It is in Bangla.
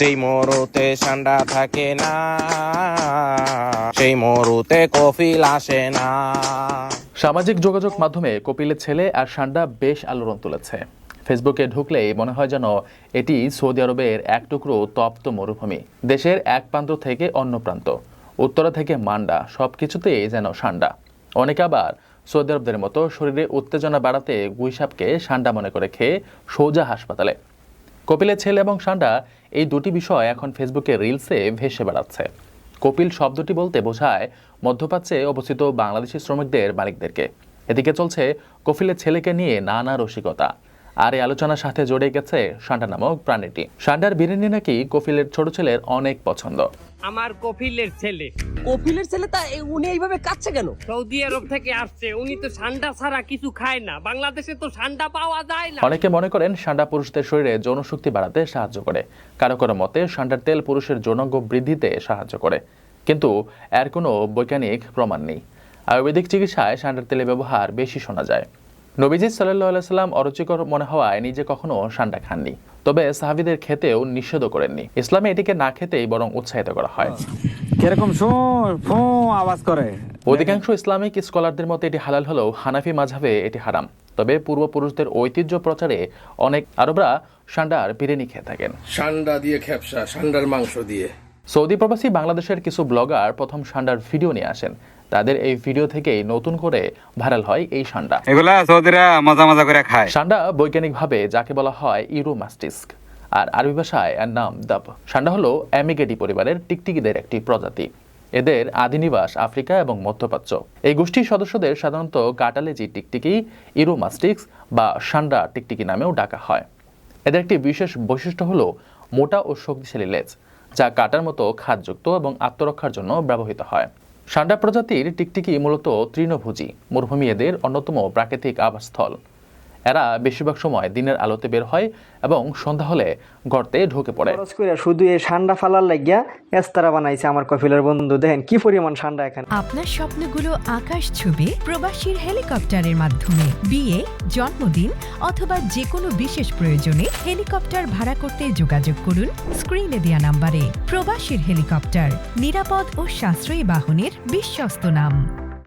যেই মরুতে ঠান্ডা থাকে না, সেই মরুতে কফিল আসে না। সামাজিক যোগাযোগ মাধ্যমে কপিলের ছেলে আর সান্ডা বেশ আলোড়ন তুলেছে। ফেসবুকে ঢুকলেই মনে হয় যেন এটি সৌদি আরবের এক টুকরো তপ্ত মরুভূমি, দেশের এক প্রান্ত থেকে অন্য প্রান্ত, উত্তরা থেকে মান্ডা সব কিছুতেই যেন সান্ডা। অনেকে আবার সৌদি আরবদের মতো শরীরে উত্তেজনা বাড়াতে গুইসাপকে সান্ডা মনে করে খেয়ে সোজা হাসপাতালে। কপিলের ছেলে এবং সান্ডা এই দুটি বিষয় এখন ফেসবুকে রিলসে ভেসে বেড়াচ্ছে। কপিল শব্দটি বলতে বোঝায় মধ্যপ্রাচ্যে অবস্থিত বাংলাদেশি শ্রমিকদের মালিকদেরকে। এদিকে চলছে কপিলের ছেলেকে নিয়ে নানা রসিকতা। আর এই আলোচনার সাথে জড়ে গেছে সান্ডা নামক প্রাণীটি। সান্ডার বিরিয়ানি নাকি কপিলের ছোট ছেলের অনেক পছন্দ? আমার কপিলের ছেলে। কপিলের ছেলে তা উনি এইভাবে কাচ্ছে কেন? সৌদি আরব থেকে আসছে। উনি তো ঠান্ডা ছাড়া কিছু খায় না। বাংলাদেশে তো ঠান্ডা পাওয়া যায় না। অনেকে মনে করেন সান্ডা পুরুষদের শরীরে যৌনশক্তি বাড়াতে সাহায্য করে। কারও কারও মতে সান্ডার তেল পুরুষের যৌনাঙ্গ বৃদ্ধিতে সাহায্য করে। কিন্তু এর কোনো বৈজ্ঞানিক প্রমাণ নেই। আয়ুর্বেদিক চিকিৎসায় সান্ডার তেলের ব্যবহার বেশি শোনা যায়। নবীজি সাল্লাহ সাল্লাম অরুচিকর মনে হওয়ায় নিজে কখনো সান্ডা খাননি। তবে সাহাবিদের খেতেও নিষেধ করেননি। ইসলামে এটিকে না খেতেই বরং উৎসাহিত করা হয়। কীরকম আওয়াজ করে। অধিকাংশ ইসলামিক স্কলারদের মতে এটি হালাল হলেও হানাফি মাঝাবে এটি হারাম। তবে পূর্বপুরুষদের ঐতিহ্য প্রচারে অনেক আরবরা সান্ডার বিরিয়ানি খেয়ে থাকেন। সান্ডা দিয়ে খেপসা সান্ডার মাংস দিয়ে। সৌদি প্রবাসী বাংলাদেশের কিছু ব্লগার প্রথম সান্ডার ভিডিও নিয়ে আসেন। তাদের এই ভিডিও থেকেই নতুন করে ভাইরাল হয় এই সান্ডা। এগুলা সৌদিরা মজা মজা করে খায়। সান্ডা বৈজ্ঞানিকভাবে যাকে বলা হয় ইউরোমাস্টিস্ক আর আরবি ভাষায় এর নাম দাব। সান্ডা হলো অ্যামিগেডি পরিবারের টিকটিকিদের একটি প্রজাতি। এদের আদিনিবাস আফ্রিকা এবং মধ্যপ্রাচ্য। এই গোষ্ঠীর সদস্যদের সাধারণত কাটালেজি টিকটিকি ইউরোমাস্টিক্স বা সান্ডা টিকটিকি নামেও ডাকা হয়। এদের একটি বিশেষ বৈশিষ্ট্য হলো মোটা ও শক্তিশালী লেজ যা কাটার মতো খাদযুক্ত এবং আত্মরক্ষার জন্য ব্যবহৃত হয়। সান্ডা প্রজাতির টিকটিকি মূলত তৃণভোজী। মরুভূমি এদের অন্যতম প্রাকৃতিক আবাসস্থল। এরা বেশিরভাগ সময় দিনের আলোতে বের হয় এবং সন্ধ্যা হলে গর্তে ঢুকে পড়ে। শুধু এই ঠান্ডা ফালার লাগিয়া এস্তারা বানাইছে আমার কফিলের বন্ধু। দেখেন কি পরিমাণ ঠান্ডা এখানে। আপনার স্বপ্নগুলো আকাশ ছবি প্রবাসীর হেলিকপ্টারের মাধ্যমে। বিয়ে জন্মদিন অথবা যে কোনো বিশেষ প্রয়োজনে হেলিকপ্টার ভাড়া করতে যোগাযোগ করুন স্ক্রিনে দেয়া নাম্বারে। প্রবাসীর হেলিকপ্টার নিরাপদ ও সাশ্রয়ী বাহনের বিশ্বস্ত নাম।